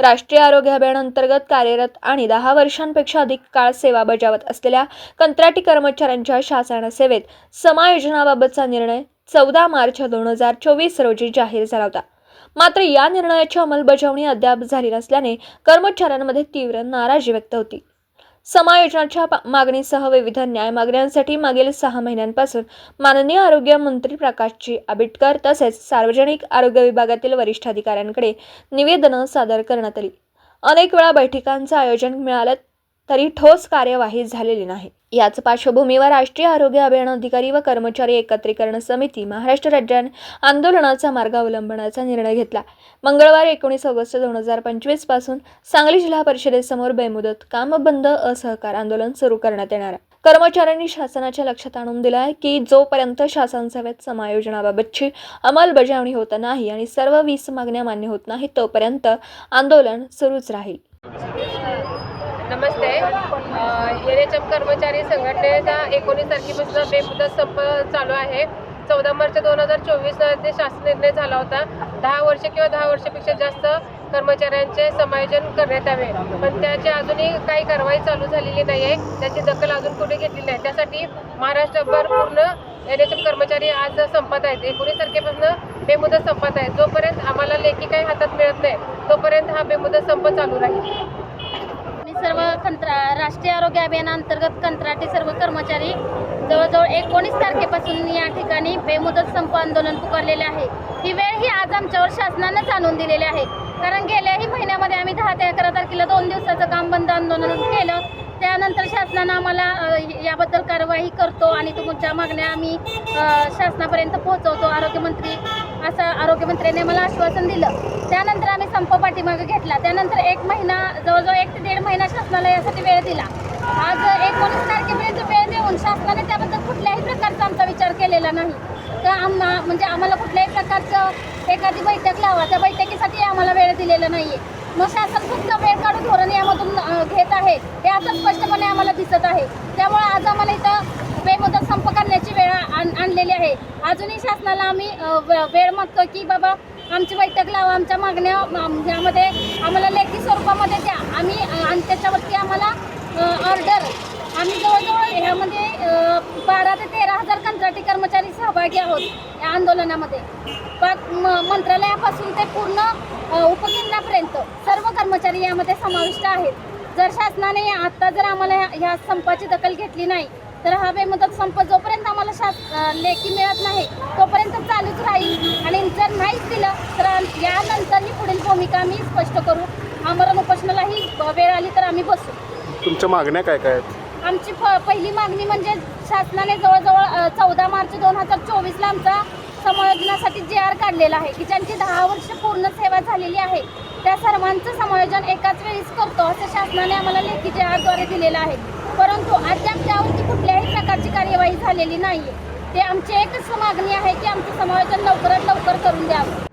राष्ट्रीय आरोग्य अभियानांतर्गत कार्यरत आणि दहा वर्षांपेक्षा अधिक काळ सेवा बजावत असलेल्या कंत्राटी कर्मचाऱ्यांच्या शासन सेवेत समायोजनाबाबतचा निर्णय चौदा मार्च दोन हजार चोवीस रोजी जाहीर झाला होता. मात्र या निर्णयाची अंमलबजावणी अद्याप झाली नसल्याने कर्मचाऱ्यांमध्ये तीव्र नाराजी व्यक्त होती. समायोजनाच्या मागणीसह विविध न्याय मागण्यांसाठी मागील सहा महिन्यांपासून माननीय आरोग्य मंत्री प्रकाशजी आंबेडकर तसेच सार्वजनिक आरोग्य विभागातील वरिष्ठ अधिकाऱ्यांकडे निवेदनं सादर करण्यात आली. अनेक वेळा बैठकांचं आयोजन मिळालं तरी ठोस कार्यवाही झालेली नाही. याच पार्श्वभूमीवर राष्ट्रीय आरोग्य अभियान अधिकारी व कर्मचारी एकत्रीकरण समिती महाराष्ट्र राज्याने आंदोलनाचा मार्ग अवलंबण्याचा निर्णय घेतला. मंगळवार एकोणीस ऑगस्ट दोन हजार पंचवीसपासून सांगली जिल्हा परिषदेसमोर बेमुदत काम बंद असहकार आंदोलन सुरू करण्यात येणार आहे. कर्मचाऱ्यांनी शासनाच्या लक्षात आणून दिलं आहे की जोपर्यंत शासन सेवेत समायोजनाबाबतची अंमलबजावणी होत नाही आणि सर्व वीस मागण्या मान्य होत नाही तोपर्यंत आंदोलन सुरूच राहील. नमस्ते. एन एच एम कर्मचारी संघटनेचा एकोणीस तारखेपासून बेमुदत संप चालू आहे. चौदा मार्च दोन हजार चोवीस ते शासन निर्णय झाला होता. दहा वर्ष किंवा दहा वर्षापेक्षा जास्त कर्मचाऱ्यांचे समायोजन करण्यात यावे. पण त्याची अजूनही काही कारवाई चालू झालेली नाही आहे त्याची दखल अजून कुठे घेतली नाही. त्यासाठी महाराष्ट्रभर पूर्ण एन एच एम कर्मचारी आज संपत आहेत. एकोणीस तारखेपासून बेमुदत संपत आहे. जोपर्यंत आम्हाला लेखी काही हातात मिळत नाही तोपर्यंत हा बेमुदत संप चालू राहील. सर्व कंत्रा राष्ट्रीय आरोग्य अभियानांतर्गत कंत्राटी सर्व कर्मचारी जवळजवळ एकोणीस तारखेपासून या ठिकाणी बेमुदत संप आंदोलन पुकारलेले आहे. ही वेळ ही आज आमच्यावर शासनानंच आणून दिलेली आहे. कारण गेल्याही महिन्यामध्ये आम्ही दहा ते अकरा तारखेला दोन दिवसाचं काम बंद आंदोलन केलं. त्यानंतर शासनानं आम्हाला याबद्दल कारवाई करतो आणि तुमच्या मागण्या आम्ही शासनापर्यंत पोहोचवतो. आरोग्यमंत्री असं मुख्यमंत्र्यांनी मला आश्वासन दिलं. त्यानंतर आम्ही संप पाठीमागे घेतला. त्यानंतर एक महिना जवळजवळ एक ते दीड महिना शासनाला यासाठी वेळ दिला. आज एकोणीस तारखेपर्यंत वेळ देऊन शासनाने त्याबद्दल कुठल्याही प्रकारचा आमचा विचार केलेला नाही. तर आम्हा म्हणजे आम्हाला कुठल्याही प्रकारचं एखादी बैठक लावा त्या बैठकीसाठी आम्हाला वेळ दिलेला नाही आहे मग शासन फक्त वेळ काढून धोरण यामधून घेत आहे हे आता स्पष्टपणे आम्हाला दिसत आहे. त्यामुळे आज आम्हाला इथं बेमुदत संप करण्याची वेळ आण आणलेली आहे. अजूनही शासनाला आम्ही वेळ मागतो की बाबा आमची बैठक लावा आमच्या मागण्या यामध्ये आम्हाला लेखी स्वरूपामध्ये द्या. आम्ही आणि त्याच्यावरती आम्हाला ऑर्डर आम्ही जवळजवळ ह्यामध्ये बारा ते तेरा हजार कंत्राटी कर्मचारी सहभागी आहोत या आंदोलनामध्ये. पाक मंत्रालयापासून ते पूर्ण उपकेंद्रापर्यंत सर्व कर्मचारी यामध्ये समाविष्ट आहेत. जर शासनाने आत्ता जर आम्हाला ह्या- ह्या संपाची दखल घेतली नाही तर हा बेमुदत संप जोपर्यंत लेखी मिळत नाही. तोपर्यंत चालूच राहील. आणि जर नाहीच दिलं तर आम- यानंतर ही पुढील भूमिका आम्ही स्पष्ट करू. आमरण उपोषणालाही वेळ आली तर आम्ही बसू. तुमच्या मागण्या काय काय आहेत? आमची पहिली मागणी म्हणजे शासनाने जवळजवळ चौदा मार्च दोन हजार चोवीसला आमचा समायोजनासाठी जे आर काढलेला आहे की ज्यांची दहा वर्ष पूर्ण सेवा झालेली आहे त्या सर्वांचं समायोजन एकाच वेळीच करतो असं शासनाने आम्हाला लेखी जे आरद्वारे दिलेलं आहे. परंतु अद्याप त्यावरती कुठल्याही प्रकारची कार्यवाही झालेली नाही आहे ते आमची एकच मागणी आहे की आमचं समायोजन लवकरात लवकर करून द्यावं.